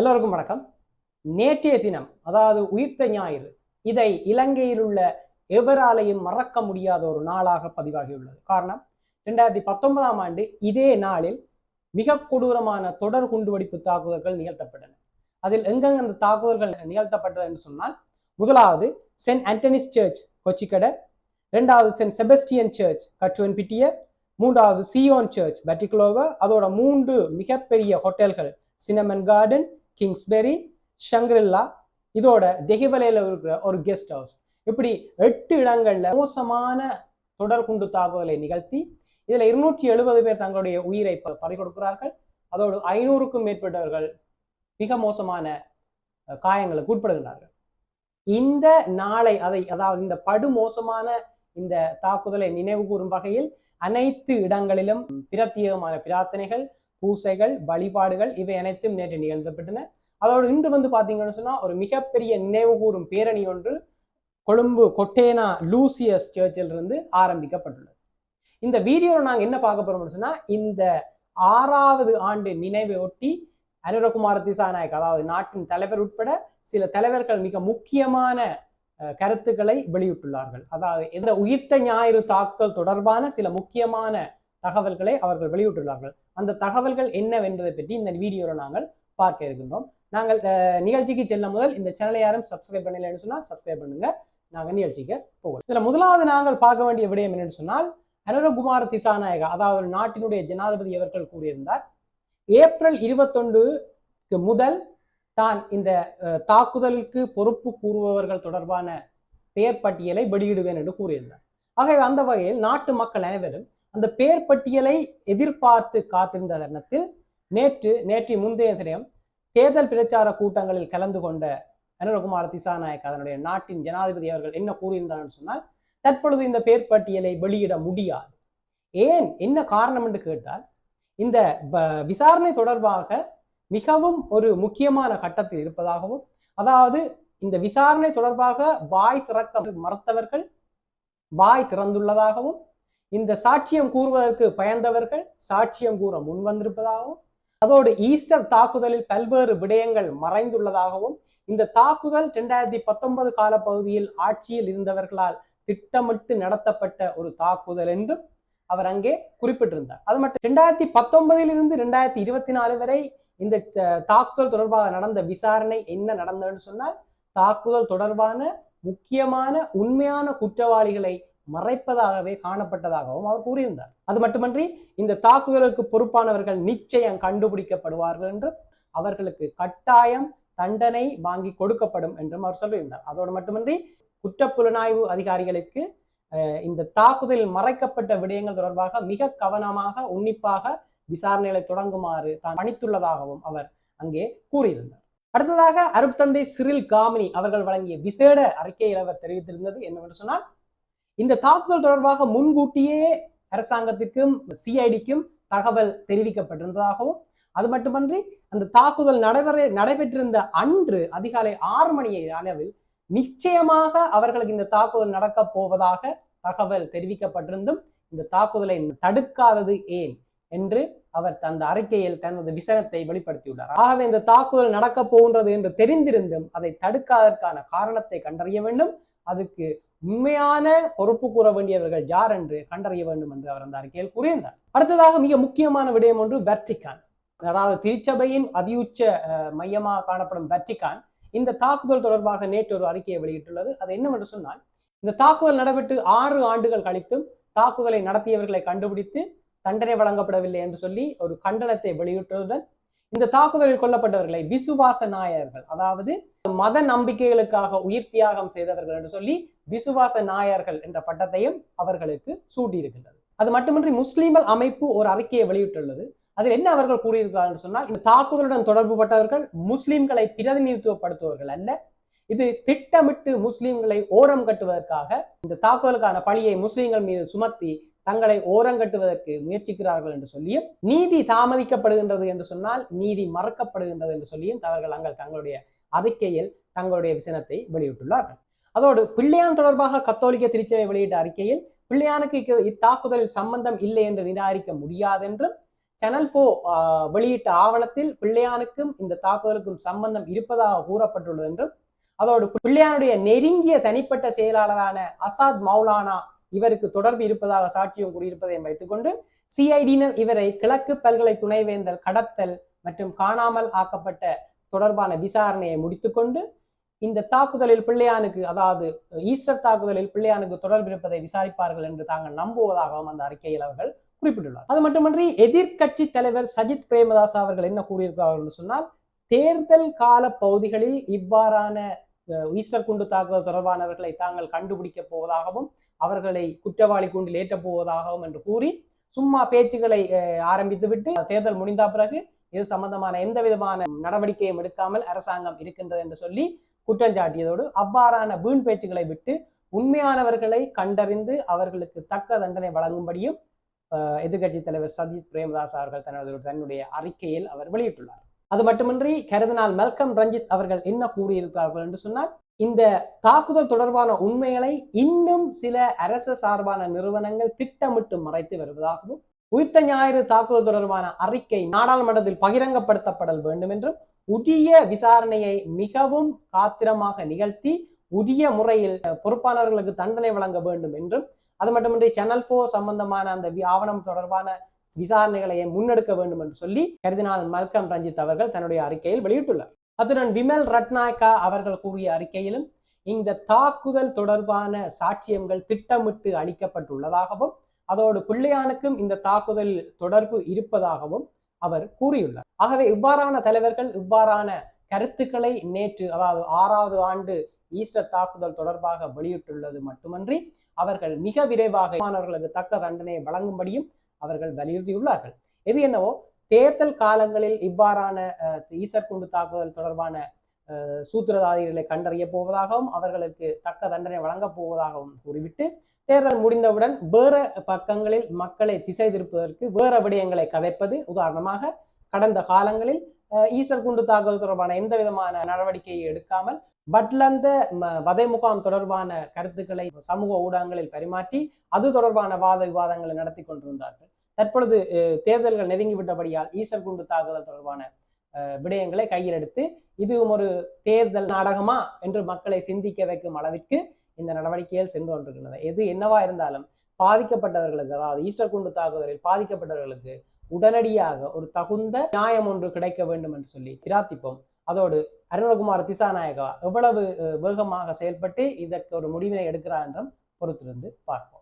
எல்லோருக்கும் வணக்கம். நேற்றைய தினம் அதாவது உயிர்த்த ஞாயிறு இதை இலங்கையில் உள்ள எவராலையும் மறக்க முடியாத ஒரு நாளாக பதிவாகியுள்ளது. காரணம் ரெண்டாயிரத்தி பத்தொன்பதாம் ஆண்டு இதே நாளில் மிக கொடூரமான தொடர் குண்டுவெடிப்பு தாக்குதல்கள் நிகழ்த்தப்பட்டன. அதில் எங்கெங்க அந்த தாக்குதல்கள் நிகழ்த்தப்பட்டது என்று சொன்னால் முதலாவது சென்ட் ஆண்டனிஸ் சர்ச் கொச்சிக்கடை ரெண்டாவது saint Sebastian church Katuwapitiya மூன்றாவது சியோன் சர்ச் பெட்டிகுலோவர் அதோட மூன்று மிகப்பெரிய ஹோட்டல்கள் சினமன் கார்டன் கிங்ஸ்பெரி ஷங்கிரில்லா இதோட தெஹிவலையில் இருக்கிற ஒரு கெஸ்ட் ஹவுஸ் இப்படி எட்டு இடங்களில் மோசமான தொடர் குண்டு தாக்குதலை நிகழ்த்தி இதில் இருநூற்றி எழுபது பேர் தங்களுடைய உயிரை பறி கொடுக்கிறார்கள். அதோடு ஐநூறுக்கும் மேற்பட்டவர்கள் மிக மோசமான காயங்களுக்கு உட்படுகின்றார்கள். இந்த நாளை அதை அதாவது இந்த படு மோசமான இந்த தாக்குதலை நினைவு கூறும் வகையில் அனைத்து இடங்களிலும் பிரத்யேகமான பிரார்த்தனைகள் பூசைகள் வழிபாடுகள் இவை அனைத்தும் நேற்று நிகழ்த்தப்பட்டன. அதோடு இன்று வந்து பார்த்தீங்கன்னு சொன்னால் ஒரு மிகப்பெரிய நினைவு கூறும் பேரணி ஒன்று கொழும்பு கொட்டேனா லூசியஸ் சர்ச்சிலிருந்து ஆரம்பிக்கப்பட்டுள்ளது. இந்த வீடியோவில் நாங்கள் என்ன பார்க்க போறோம்னு சொன்னால் இந்த ஆறாவது ஆண்டு நினைவை ஒட்டி அனுரகுமார திசாநாயக் அதாவது நாட்டின் தலைவர் உட்பட சில தலைவர்கள் மிக முக்கியமான கருத்துக்களை வெளியிட்டுள்ளார்கள். அதாவது இந்த உயிர்த்த ஞாயிறு தாக்குதல் தொடர்பான சில முக்கியமான தகவல்களை அவர்கள் வெளியிட்டுள்ளார்கள். அந்த தகவல்கள் என்னவென்பதை பற்றி இந்த வீடியோவில் நாங்கள் பார்க்க இருக்கின்றோம். நாங்கள் நிகழ்ச்சிக்கு செல்லும் முதல் இந்த சேனலை யாரும் சப்ஸ்கிரைப் பண்ணலைன்னு சொன்னால் சப்ஸ்கிரைப் பண்ணுங்க. நாங்கள் நிகழ்ச்சிக்கு போவோம். இதில் முதலாவது நாங்கள் பார்க்க வேண்டிய விடயம் என்னன்னு சொன்னால் அனுரகுமார திசாநாயகா அதாவது நாட்டினுடைய ஜனாதிபதி அவர்கள் கூறியிருந்தார்? ஏப்ரல் இருபத்தொன்றுக்கு முதல் தான் இந்த தாக்குதலுக்கு பொறுப்பு கூறுபவர்கள் தொடர்பான பெயர் பட்டியலை வெளியிடுவேன் என்று கூறியிருந்தார். ஆகவே அந்த வகையில் நாட்டு மக்கள் அனைவரும் அந்த பேர் பட்டியலை எதிர்பார்த்து காத்திருந்த தருணத்தில் நேற்று நேற்று முந்தைய தினம் தேர்தல் பிரச்சார கூட்டங்களில் கலந்து கொண்ட அனுரகுமார் திசாநாயக் அதனுடைய நாட்டின் ஜனாதிபதி அவர்கள் என்ன கூறியிருந்தார்னு சொன்னால் தற்பொழுது இந்த பேர் பட்டியலை வெளியிட முடியாது. ஏன்? என்ன காரணம் என்று கேட்டால் இந்த ப- விசாரணை தொடர்பாக மிகவும் ஒரு முக்கியமான கட்டத்தில் இருப்பதாகவும் அதாவது இந்த விசாரணை தொடர்பாக வாய் திறக்க மறுத்தவர்கள் வாய் திறந்துள்ளதாகவும் இந்த சாட்சியம் கூறுவதற்கு பயந்தவர்கள் சாட்சியம் கூற முன்வந்திருப்பதாகவும் அதோடு ஈஸ்டர் தாக்குதலில் பல்வேறு விடயங்கள் மறைந்துள்ளதாகவும் இந்த தாக்குதல் இரண்டாயிரத்தி பத்தொன்பது காலப்பகுதியில் ஆட்சியில் இருந்தவர்களால் திட்டமிட்டு நடத்தப்பட்ட ஒரு தாக்குதல் என்றும் அவர் அங்கே குறிப்பிட்டிருந்தார். அது மட்டும் ரெண்டாயிரத்தி பத்தொன்பதிலிருந்து ரெண்டாயிரத்தி இருபத்தி நாலு வரை இந்த தாக்குதல் தொடர்பாக நடந்த விசாரணை என்ன நடந்ததுன்னு சொன்னால் தாக்குதல் தொடர்பான முக்கியமான உண்மையான குற்றவாளிகளை மறைப்பதாகவே காணப்பட்டதாகவும் அவர் கூறியிருந்தார். அது மட்டுமன்றி இந்த தாக்குதலுக்கு பொறுப்பானவர்கள் நிச்சயம் கண்டுபிடிக்கப்படுவார்கள் என்றும் அவர்களுக்கு கட்டாயம் தண்டனை வாங்கி கொடுக்கப்படும் என்றும் அவர் சொல்லியிருந்தார். அதோடு மட்டுமன்றி குற்றப்புலனாய்வு அதிகாரிகளுக்கு இந்த தாக்குதலில் மறைக்கப்பட்ட விடயங்கள் தொடர்பாக மிக கவனமாக உன்னிப்பாக விசாரணைகளை தொடங்குமாறு தான் பணித்துள்ளதாகவும் அவர் அங்கே கூறியிருந்தார். அடுத்ததாக அருட்தந்தை சிறில் காமினி அவர்கள் வழங்கிய விசேட அறிக்கையில் அவர் தெரிவித்திருந்தது என்னவென்று சொன்னால் இந்த தாக்குதல் தொடர்பாக முன்கூட்டியே அரசாங்கத்திற்கும் சிஐடிக்கும் தகவல் தெரிவிக்கப்பட்டிருந்ததாகவும் அது மட்டுமன்றி அந்த தாக்குதல் நடைபெற நடைபெற்றிருந்த அன்று அதிகாலை ஆறு மணி அளவில் நிச்சயமாக அவர்களுக்கு இந்த தாக்குதல் நடக்கப் போவதாக தகவல் தெரிவிக்கப்பட்டிருந்தும் இந்த தாக்குதலை தடுக்காதது ஏன் என்று அவர் அந்த அறிக்கையில் தனது விசனத்தை வெளிப்படுத்தியுள்ளார். ஆகவே இந்த தாக்குதல் நடக்க போகின்றது என்று தெரிந்திருந்தும் அதை தடுக்காதற்கான காரணத்தை கண்டறிய வேண்டும். அதுக்கு உண்மையான பொறுப்பு கூற வேண்டியவர்கள் யார் என்று கண்டறிய வேண்டும் என்று அவர் அந்த அறிக்கையில் கூறியிருந்தார். அடுத்ததாக மிக முக்கியமான விடயம் ஒன்று வெர்டிகான். அதாவது திருச்சபையின் அதியுச்ச மையமாக காணப்படும் வெர்டிகான் இந்த தாக்குதல் தொடர்பாக நேற்று ஒரு அறிக்கையை வெளியிட்டுள்ளது. அது என்னவென்று சொன்னால் இந்த தாக்குதல் நடைபெற்று ஆறு ஆண்டுகள் கழித்தும் தாக்குதலை நடத்தியவர்களை கண்டுபிடித்து தண்டனை வழங்கப்படவில்லை என்று சொல்லி ஒரு கண்டனத்தை வெளியிட்டதுடன் இந்த தாக்குதலில் கொல்லப்பட்டவர்களை விசுவாச நாயர்கள் அதாவது மத நம்பிக்கைகளுக்காக உயிர் தியாகம் செய்தவர்கள் என்று சொல்லி விசுவாச நாயர்கள் என்ற பட்டத்தையும் அவர்களுக்கு சூட்டியிருக்கின்றது. அது மட்டுமின்றி முஸ்லீம்கள் அமைப்பு ஒரு அறிக்கையை வெளியிட்டுள்ளது. அதில் என்ன அவர்கள் கூறியிருக்கிறார்கள் என்று சொன்னால் இந்த தாக்குதலுடன் தொடர்புபட்டவர்கள் முஸ்லிம்களை பிரதிநிதித்துவப்படுத்துவர்கள் அல்ல. இது திட்டமிட்டு முஸ்லிம்களை ஓரம் கட்டுவதற்காக இந்த தாக்குதலுக்கான பழியை முஸ்லிம்கள் மீது சுமத்தி தங்களை ஓரங்கட்டுவதற்கு முயற்சிக்கிறார்கள் என்று சொல்லியும் நீதி தாமதிக்கப்படுகின்றது என்று சொன்னால் நீதி மறக்கப்படுகின்றது என்று சொல்லியும் அவர்கள் அங்கள் தங்களுடைய அறிக்கையில் தங்களுடைய விசனத்தை வெளியிட்டுள்ளார்கள். அதோடு பிள்ளையான் தொடர்பாக கத்தோலிக்க திருச்சபை வெளியிட்ட அறிக்கையில் பிள்ளையானுக்கு இத்தாக்குதலில் சம்பந்தம் இல்லை என்று நிராகரிக்க முடியாதென்றும் சேனல் போ வெளியிட்ட ஆவணத்தில் பிள்ளையானுக்கும் இந்த தாக்குதலுக்கும் சம்பந்தம் இருப்பதாக கூறப்பட்டுள்ளது என்றும் அதோடு பிள்ளையானுடைய நெருங்கிய தனிப்பட்ட செயலாளரான அசாத் மௌலானா இவருக்கு தொடர்பு இருப்பதாக சாட்சியம் கூறியிருப்பதையும் வைத்துக்கொண்டு சிஐடியினர் இவரை கிழக்கு பல்கலை துணைவேந்தர் கடத்தல் மற்றும் காணாமல் ஆக்கப்பட்ட தொடர்பான விசாரணையை முடித்துக்கொண்டு இந்த தாக்குதலில் பிள்ளையானுக்கு அதாவது ஈஸ்டர் தாக்குதலில் பிள்ளையானுக்கு தொடர்பு இருப்பதை விசாரிப்பார்கள் என்று தாங்கள் நம்புவதாகவும் அந்த அறிக்கையில் அவர்கள் குறிப்பிட்டுள்ளார். அது மட்டுமன்றி எதிர்க்கட்சி தலைவர் சஜித் பிரேமதாஸ் அவர்கள் என்ன கூறியிருக்கிறார்கள் என்று சொன்னால் தேர்தல் கால பகுதிகளில் இவ்வாறான ஈஸ்டர் குண்டு தாக்குதல் தொடர்பானவர்களை தாங்கள் கண்டுபிடிக்கப் போவதாகவும் அவர்களை குற்றவாளி கூண்டில் ஏற்றப் போவதாகவும் என்று கூறி சும்மா பேச்சுகளை ஆரம்பித்துவிட்டு தேர்தல் முடிந்த பிறகு இது சம்பந்தமான எந்த விதமான நடவடிக்கையும் எடுக்காமல் அரசாங்கம் இருக்கின்றது என்று சொல்லி குற்றம் சாட்டியதோடு அவ்வாறான வீண் பேச்சுகளை விட்டு உண்மையானவர்களை கண்டறிந்து அவர்களுக்கு தக்க தண்டனை வழங்கும்படியும் எதிர்கட்சித் தலைவர் சஜித் பிரேமதாஸ் அவர்கள் தனது தன்னுடைய அறிக்கையில் அவர் வெளியிட்டுள்ளார். அது மட்டுமின்றி கருதினால் மெல்கம் ரஞ்சித் அவர்கள் என்ன கூறியிருக்கிறார்கள் என்று சொன்னால் இந்த தாக்குதல் தொடர்பான உண்மைகளை இன்னும் சில அரசு சார்பான நிறுவனங்கள் திட்டமிட்டு மறைத்து வருவதாகவும் உயிர்த்த ஞாயிறு தாக்குதல் தொடர்பான அறிக்கை நாடாளுமன்றத்தில் பகிரங்கப்படுத்தப்படல் வேண்டும் என்றும் உரிய விசாரணையை மிகவும் காத்திரமாக நிகழ்த்தி உரிய முறையில் பொறுப்பானவர்களுக்கு தண்டனை வழங்க வேண்டும் என்றும் அது மட்டுமின்றி சேனல் போ சம்பந்தமான அந்த ஆவணம் தொடர்பான விசாரணைகளை முன்னெடுக்க வேண்டும் என்று சொல்லி கருதினால் மல்கம் ரஞ்சித் அவர்கள் தன்னுடைய அறிக்கையில் வெளியிட்டுள்ளார். அத்துடன் விமல் ரட்நாயக்கா அவர்கள் கூறிய அறிக்கையிலும் இந்த தாக்குதல் தொடர்பான சாட்சியங்கள் திட்டமிட்டு அளிக்கப்பட்டுள்ளதாகவும் அதோடு பிள்ளையானுக்கும் இந்த தாக்குதல் தொடர்பு இருப்பதாகவும் அவர் கூறியுள்ளார். ஆகவே இவ்வாறான தலைவர்கள் இவ்வாறான கருத்துக்களை நேற்று அதாவது ஆறாவது ஆண்டு ஈஸ்டர் தாக்குதல் தொடர்பாக வெளியிட்டுள்ளது மட்டுமன்றி அவர்கள் மிக விரைவாக மாணவர்களுக்கு தக்க தண்டனை வழங்கும்படியும் அவர்கள் வலியுறுத்தியுள்ளார்கள். எது என்னவோ தேர்தல் காலங்களில் இவ்வாறான ஈசர் குண்டு தாக்குதல் தொடர்பான சூத்திரதாரிகளை கண்டறிய போவதாகவும் அவர்களுக்கு தக்க தண்டனை வழங்கப் போவதாகவும் கூறிவிட்டு தேர்தல் முடிந்தவுடன் வேற பக்கங்களில் மக்களை திசை திருப்பதற்கு வேற விடயங்களை கதைப்பது உதாரணமாக கடந்த காலங்களில் ஈசர் குண்டு தாக்குதல் தொடர்பான எந்த விதமான நடவடிக்கையை எடுக்காமல் பட்லந்த வதை முகாம் தொடர்பான கருத்துக்களை சமூக ஊடகங்களில் பரிமாற்றி அது தொடர்பான வாத விவாதங்களை நடத்தி கொண்டிருந்தார்கள். தற்பொழுது தேர்தல்கள் நெருங்கிவிட்டபடியால் ஈஸ்டர் குண்டு தாக்குதல் தொடர்பான விடயங்களை கையில் எடுத்து இதுவும் ஒரு தேர்தல் நாடகமா என்று மக்களை சிந்திக்க வைக்கும் அளவிற்கு இந்த நடவடிக்கைகள் சென்று கொண்டிருக்கின்றன. எது என்னவா இருந்தாலும் பாதிக்கப்பட்டவர்களுக்கு அதாவது ஈஸ்டர் குண்டு தாக்குதலில் பாதிக்கப்பட்டவர்களுக்கு உடனடியாக ஒரு தகுந்த நியாயம் ஒன்று கிடைக்க வேண்டும் என்று சொல்லி பிரார்த்திப்போம். அதோடு அருணகுமார் திசாநாயகா எவ்வளவு வேகமாக செயல்பட்டு இதற்கு ஒரு முடிவினை எடுக்கிறார் என்றும் பொறுத்திருந்து பார்ப்போம்.